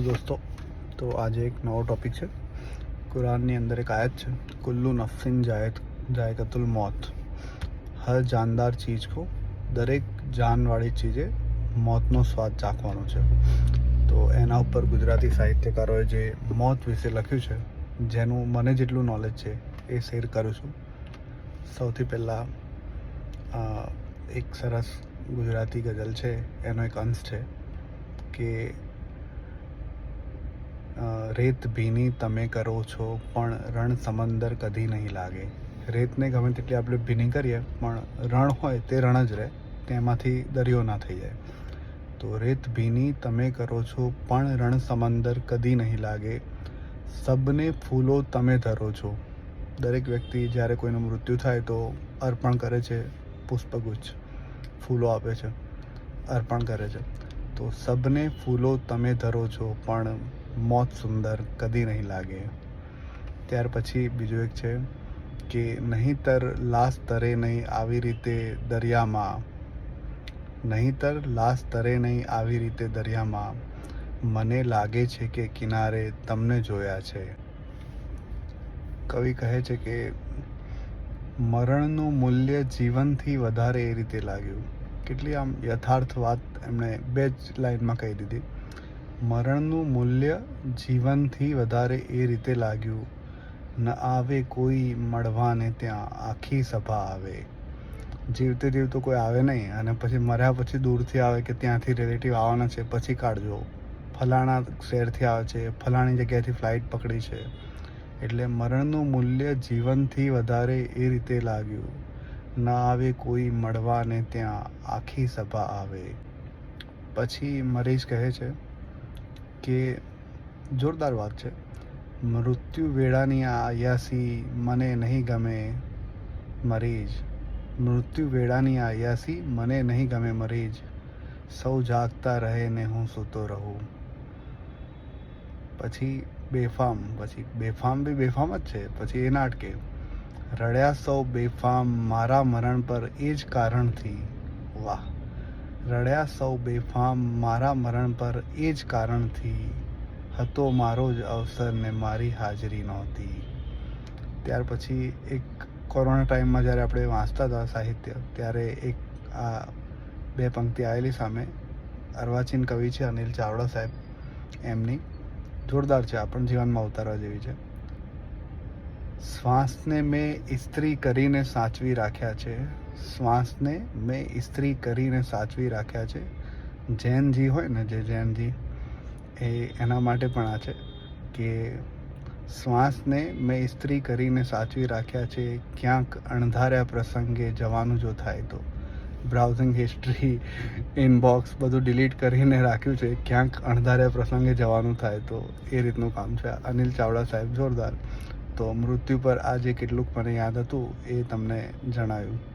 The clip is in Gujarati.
દોસ્તો તો આજે એક નવો ટોપિક છે કુરાનની અંદર એક આયત છે કુલ્લુ નફસિન જાયત જાયકતુલ મોત હર જાનદાર ચીજ કો દરેક જાનવાળી ચીજે મોતનો સ્વાદ ચાખવાનો છે તો એના ઉપર ગુજરાતી સાહિત્યકારોએ જે મોત વિશે લખ્યું છે જેનું મને જેટલું નોલેજ છે એ શેર કરું છું સૌથી પહેલાં એક સરસ ગુજરાતી ગઝલ છે એનો એક અંશ છે કે રેત ભીની તમે કરો છો, પણ રણ સમંદર કદી નહીં લાગે. રેતને ગમે તેટલી આપણે ભીની કરીએ, પણ રણ હોય તે રણ જ રહે, તેમાંથી દરિયો ના થઈ જાય. તો રેત ભીની તમે કરો છો, પણ રણ સમંદર કદી નહીં લાગે. સબને ફૂલો તમે ધરો છો. દરેક વ્યક્તિ જ્યારે કોઈનું મૃત્યુ થાય તો અર્પણ કરે છે, પુષ્પગુચ્છ ફૂલો આપે છે, અર્પણ કરે છે. તો સબને ફૂલો તમે ધરો છો, પણ મોત સુંદર કદી નહીં લાગે. ત્યાર પછી બીજું એક છે કે નહીંતર લાશ તરે નહીં આવી રીતે દરિયામાં. નહીંતર લાશ તરે નહીં આવી રીતે દરિયામાં. મને લાગે છે કે કિનારે તમને જોયા છે. કવિ કહે છે કે મરણનું મૂલ્ય જીવનથી વધારે એ રીતે લાગ્યું. કેટલી આમ યથાર્થ વાત એમણે બે જ લાઈનમાં કહી દીધી. મરણનું મૂલ્ય જીવનથી વધારે એ રીતે લાગ્યું. ન આવે કોઈ મળવાને ત્યાં, આખી સભા આવે. જીવતે જીવતો કોઈ આવે નહીં અને પછી મર્યા પછી દૂરથી આવે કે ત્યાંથી રિલેટિવ આવવાના છે, પછી કાઢજો. ફલાણા શહેરથી આવે છે, ફલાણી જગ્યાએથી ફ્લાઇટ પકડી છે. એટલે મરણનું મૂલ્ય જીવનથી વધારે એ રીતે લાગ્યું. ન આવે કોઈ મળવાને ત્યાં, આખી સભા આવે. પછી મરીશ કહે છે કે જોરદાર વાત છે. મૃત્યુ વેળાની આ અયાસી મને નહીં ગમે મરીજ. મૃત્યુ વેળાની આ અયાસી મને નહીં ગમે મરીજ. સૌ જાગતા રહે ને હું સૂતો રહું. પછી બેફામ પછી બેફામ બી બેફામ જ છે, પછી એ નાટકે. રડ્યા સૌ બેફામ મારા મરણ પર એ જ કારણથી. વાહ. રડ્યા સૌ બેફામ મારા મરણ પર એ જ કારણથી હતો મારો જ અવસર ને મારી હાજરી નહોતી. ત્યાર પછી એક કોરોના ટાઈમમાં જ્યારે આપણે વાંચતા હતા સાહિત્ય, ત્યારે એક આ બે પંક્તિ આવેલી સામે. અર્વાચીન કવિ છે અનિલ ચાવડા સાહેબ, એમની. જોરદાર છે, આપણ જીવનમાં ઉતારવા જેવી છે. શ્વાસને મેં ઇસ્ત્રી કરીને સાચવી રાખ્યા છે. શ્વાસને મેં ઇસ્ત્રી કરીને સાચવી રાખ્યા છે. જૈનજી હોય ને, જે જૈનજી એ એના માટે પણ આ છે કે શ્વાસને મેં ઇસ્ત્રી કરીને સાચવી રાખ્યા છે. ક્યાંક અણધાર્યા પ્રસંગે જવાનું જો થાય તો. બ્રાઉઝિંગ હિસ્ટ્રી, ઇનબોક્સ બધું ડિલીટ કરીને રાખ્યું છે. ક્યાંક અણધાર્યા પ્રસંગે જવાનું થાય તો એ રીતનું કામ છે. અનિલ ચાવડા સાહેબ જોરદાર. તો મૃત્યુ પર આ જે કેટલુંક મને યાદ હતું એ તમને જણાવ્યું